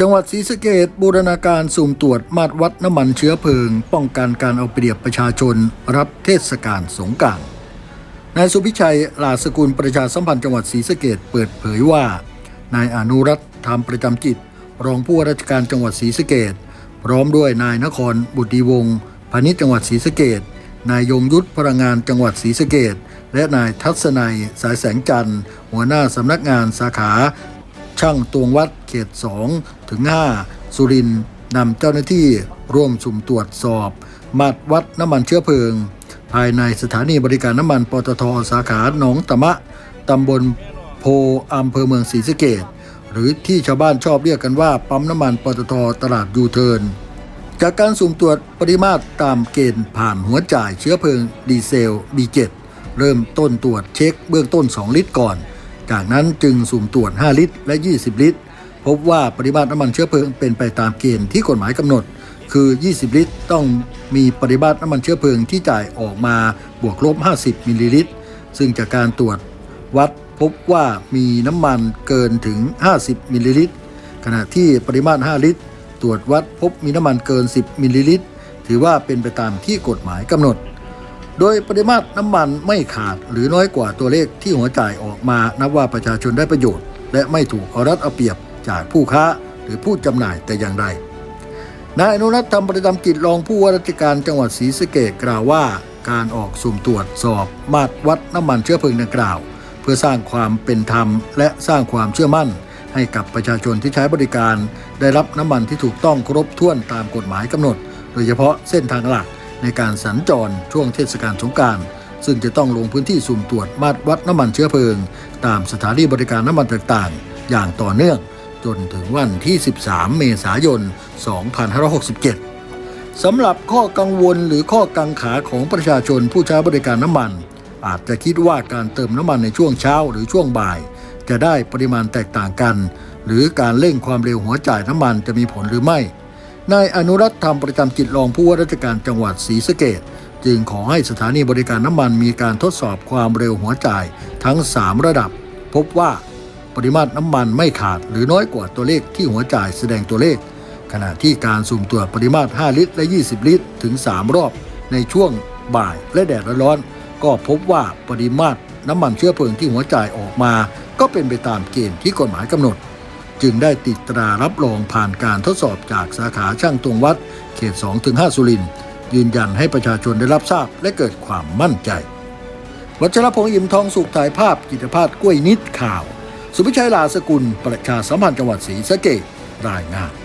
จังหวัดศรีสะเกดบูรณาการสุ่มตรวจมาตรวัดน้ำมันเชื้อเพลิง ป้องกันการเอาเปรียบประชาชน รับเทศกาลสงกรานต์นายสุพิชัยลาสกุลประชาสัมพันธ์จังหวัดศรีสะเกดเปิดเผยว่า นายอนุรัตน์ธรรมประจำจิต รองผู้ว่าราชการจังหวัดศรีสะเกดพร้อมด้วยนายนครบุตรีวงศ์พาณิชย์จังหวัดศรีสะเกดนายยงยุทธพลังงานจังหวัดศรีสะเกดและนายทัศนัยสายแสงจันทร์ หัวหน้าสำนักงานสาขา ช่างตวงวัดเขต 2 ถึง 5 สุรินนำเจ้าหน้าที่ร่วมสุ่มตรวจสอบ มาตรวัดน้ำมันเชื้อเพลิง ภายในสถานีบริการน้ำมันปตทสาขาหนองตะมะตำบลโพอำเภอเมืองศรีสะเกดหรือที่ชาวบ้านชอบเรียกกันว่าปั๊มน้ำมันปตทตลาดยูเทิร์นจากการสุ่มตรวจปริมาตรตามเกณฑ์ผ่านหัวจ่ายเชื้อเพลิงดีเซล B7 เริ่มต้นตรวจเช็คเบื้องต้น 2 ลิตรก่อน จากนั้นจึงสุ่มตรวจ 5 ลิตร และ 20 ลิตร พบว่าปริมาตรน้ำมันเชื้อเพลิงเป็นไปตามเกณฑ์ที่กฎหมายกำหนด คือ 20 ลิตร ต้องมีปริมาตรน้ำมันเชื้อเพลิงที่จ่ายออกมาบวกลบ 50 มิลลิลิตร ซึ่งจากการตรวจวัดพบว่ามีน้ำมันเกินถึง 50 มิลลิลิตร ขณะที่ปริมาตร 5 ลิตร ตรวจวัดพบมีน้ำมันเกิน 10 มิลลิลิตร ถือว่าเป็นไปตามที่กฎหมายกำหนด โดยปริมาตรน้ำมันไม่ขาดหรือน้อยกว่าตัวเลขที่หัวจ่ายออกมานับว่าประชาชนได้ประโยชน์ และไม่ถูกเอารัดเอาเปรียบจากผู้ค้าหรือผู้จำหน่ายแต่อย่างใดนายอนุรัตน์ธรรมประจำกิจรองผู้ว่าราชการจังหวัดศรีสะเกษกล่าวว่า การออกสุ่มตรวจสอบมาตรวัดน้ำมันเชื้อเพลิงดังกล่าว เพื่อสร้างความเป็นธรรม และสร้างความเชื่อมั่น ให้กับประชาชนที่ใช้บริการ ได้รับน้ำมันที่ถูกต้องครบถ้วนตามกฎหมายกำหนด โดยเฉพาะเส้นทางหลัก ในการสัญจรช่วงเทศกาลสงการ ซึ่งจะต้องลงพื้นที่สุ่มตรวจมาตรวัดน้ำมันเชื้อเพลิง ตามสถานีบริการน้ำมันต่างๆ อย่างต่อเนื่อง จนถึงวันที่ 13 เมษายน 2567 สำหรับข้อกังวลหรือข้อกังขาของประชาชนผู้ใช้บริการน้ำมัน อาจจะคิดว่าการเติมน้ำมันในช่วงเช้าหรือช่วงบ่าย จะได้ปริมาณแตกต่างกัน หรือการเร่งความเร็วหัวจ่ายน้ำมันจะมีผลหรือไม่ นายอนุรัตน์ธรรมประจำจิตรองผู้ว่าราชการจังหวัดศรีสะเกดจึงขอให้สถานีบริการน้ำมันมีการทดสอบความเร็วหัวจ่ายทั้ง 3 ระดับ พบว่าปริมาตรน้ำมันไม่ขาดหรือน้อยกว่าตัวเลขที่หัวจ่ายแสดงตัวเลข ขณะที่การสุ่มตรวจปริมาตร 5 ลิตร และ 20 ลิตร ถึง 3 รอบ ในช่วงบ่ายและแดดร้อนก็พบว่าปริมาตรน้ำมันเชื้อเพลิงที่หัวจ่ายออกมา ก็เป็นไปตามเกณฑ์ที่กฎหมายกำหนด จึงได้ติดตรารับรองผ่านการทดสอบจากสาขาช่างตวงวัด เขต 2-5 สุรินทร์ยืนยันให้ประชาชนได้รับทราบและเกิดความมั่นใจ วัชรพงษ์อิ่มทองสุขถ่ายภาพกิจภาพกล้วยนิดข่าว สุพิชัยลาสกุล ประชาสัมพันธ์จังหวัดศรีสะเกดรายงาน